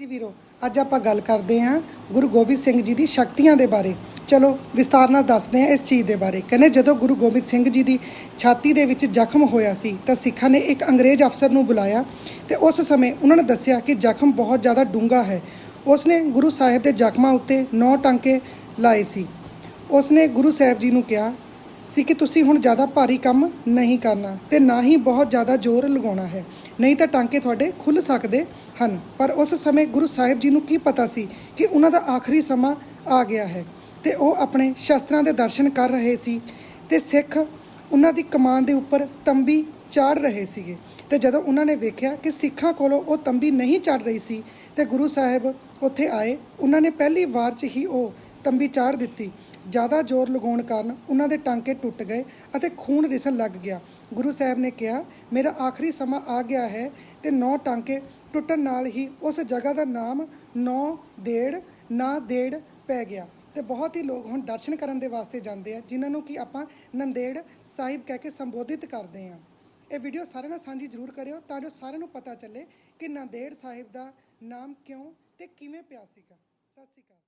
ਜੀ ਵੀਰੋ, ਅੱਜ ਆਪਾਂ ਗੱਲ ਕਰਦੇ ਹਾਂ ਗੁਰੂ ਗੋਬਿੰਦ ਸਿੰਘ ਜੀ ਦੀ ਸ਼ਕਤੀਆਂ ਦੇ ਬਾਰੇ। ਚਲੋ ਵਿਸਤਾਰ ਨਾਲ ਦੱਸਦੇ ਹਾਂ ਇਸ ਚੀਜ਼ ਦੇ ਬਾਰੇ। ਕਹਿੰਦੇ ਜਦੋਂ ਗੁਰੂ ਗੋਬਿੰਦ ਸਿੰਘ ਜੀ ਦੀ ਛਾਤੀ ਦੇ ਵਿੱਚ ਜ਼ਖਮ ਹੋਇਆ ਸੀ, ਤਾਂ ਸਿੱਖਾਂ ਨੇ ਇੱਕ ਅੰਗਰੇਜ਼ ਅਫਸਰ ਨੂੰ ਬੁਲਾਇਆ ਤੇ ਉਸ ਸਮੇਂ ਉਹਨਾਂ ਨੇ ਦੱਸਿਆ ਕਿ ਜ਼ਖਮ ਬਹੁਤ ਜ਼ਿਆਦਾ ਡੂੰਘਾ ਹੈ। ਉਸ ਨੇ ਗੁਰੂ ਸਾਹਿਬ ਦੇ ਜ਼ਖਮਾਂ ਉੱਤੇ 9 ਟਾਂਕੇ ਲਾਏ ਸੀ। ਉਸਨੇ ਗੁਰੂ ਸਾਹਿਬ ਜੀ ਨੂੰ ਕਿਹਾ ਸੀ ਕਿ ਤੁਸੀਂ ਹੁਣ ਜ਼ਿਆਦਾ ਭਾਰੀ ਕੰਮ ਨਹੀਂ ਕਰਨਾ ਤੇ ਨਾ ਹੀ ਬਹੁਤ ਜ਼ਿਆਦਾ ਜ਼ੋਰ ਲਗਾਉਣਾ ਹੈ। ਨਹੀਂ ਤਾਂ ਟਾਂਕੇ ਤੁਹਾਡੇ ਖੁੱਲ ਸਕਦੇ ਹਨ। ਪਰ ਉਸ ਸਮੇਂ ਗੁਰੂ ਸਾਹਿਬ ਜੀ ਨੂੰ ਕੀ ਪਤਾ ਸੀ ਕਿ ਉਹਨਾਂ ਦਾ ਆਖਰੀ ਸਮਾਂ ਆ ਗਿਆ ਹੈ ਤੇ ਉਹ ਆਪਣੇ ਸ਼ਸਤਰਾਂ ਦੇ ਦਰਸ਼ਨ ਕਰ ਰਹੇ ਸੀ ਤੇ ਸਿੱਖ ਉਹਨਾਂ ਦੀ ਕਮਾਨ ਦੇ ਉੱਪਰ ਤੰਬੀ ਚਾੜ ਰਹੇ ਸੀਗੇ। ਤੇ ਜਦੋਂ ਉਹਨਾਂ ਨੇ ਵੇਖਿਆ ਕਿ ਸਿੱਖਾਂ ਕੋਲੋਂ ਉਹ ਤੰਬੀ ਨਹੀਂ ਚੜ ਰਹੀ ਸੀ ਤੇ ਗੁਰੂ ਸਾਹਿਬ ਉੱਥੇ ਆਏ। ਉਹਨਾਂ ਨੇ ਪਹਿਲੀ ਵਾਰ 'ਚ ਹੀ ਉਹ ਤੰਬੀ ਚਾੜ ਦਿੱਤੀ। ਜ਼ਿਆਦਾ ਜ਼ੋਰ ਲਗਾਉਣ ਕਾਰਨ ਉਹਨਾਂ ਦੇ ਟਾਂਕੇ ਟੁੱਟ ਗਏ ਅਤੇ ਖੂਨ ਰਿਸਣ ਲੱਗ ਗਿਆ। ਗੁਰੂ ਸਾਹਿਬ ਨੇ ਕਿਹਾ, ਮੇਰਾ ਆਖਰੀ ਸਮਾਂ ਆ ਗਿਆ ਹੈ ਤੇ ਨੌ ਟਾਂਕੇ ਟੁੱਟਣ ਨਾਲ ਹੀ ਉਸ ਜਗ੍ਹਾ ਦਾ ਨਾਮ ਨੌ ਦੇੜ, ਨਾ ਦੇੜ ਪੈ ਗਿਆ। ਤੇ ਬਹੁਤ ਹੀ ਲੋਕ ਹੁਣ ਦਰਸ਼ਨ ਕਰਨ ਦੇ ਵਾਸਤੇ ਜਾਂਦੇ ਆ, ਜਿਨ੍ਹਾਂ ਨੂੰ ਕਿ ਆਪਾਂ ਨੰਦੇੜ ਸਾਹਿਬ ਕਹਿ ਕੇ ਸੰਬੋਧਿਤ ਕਰਦੇ ਆ ਇਹ ਵੀਡੀਓ ਸਾਰਿਆਂ ਨਾਲ ਸਾਂਝੀ ਜ਼ਰੂਰ ਕਰਿਓ ਤਾਂ ਜੋ ਸਾਰਿਆਂ ਨੂੰ ਪਤਾ ਚੱਲੇ ਕਿ ਨੰਦੇੜ ਸਾਹਿਬ ਦਾ ਨਾਮ ਕਿਉਂ ਤੇ ਕਿਵੇਂ ਪਿਆ ਸੀਗਾ। ਸਤਿ ਸ਼੍ਰੀ ਅਕਾਲ।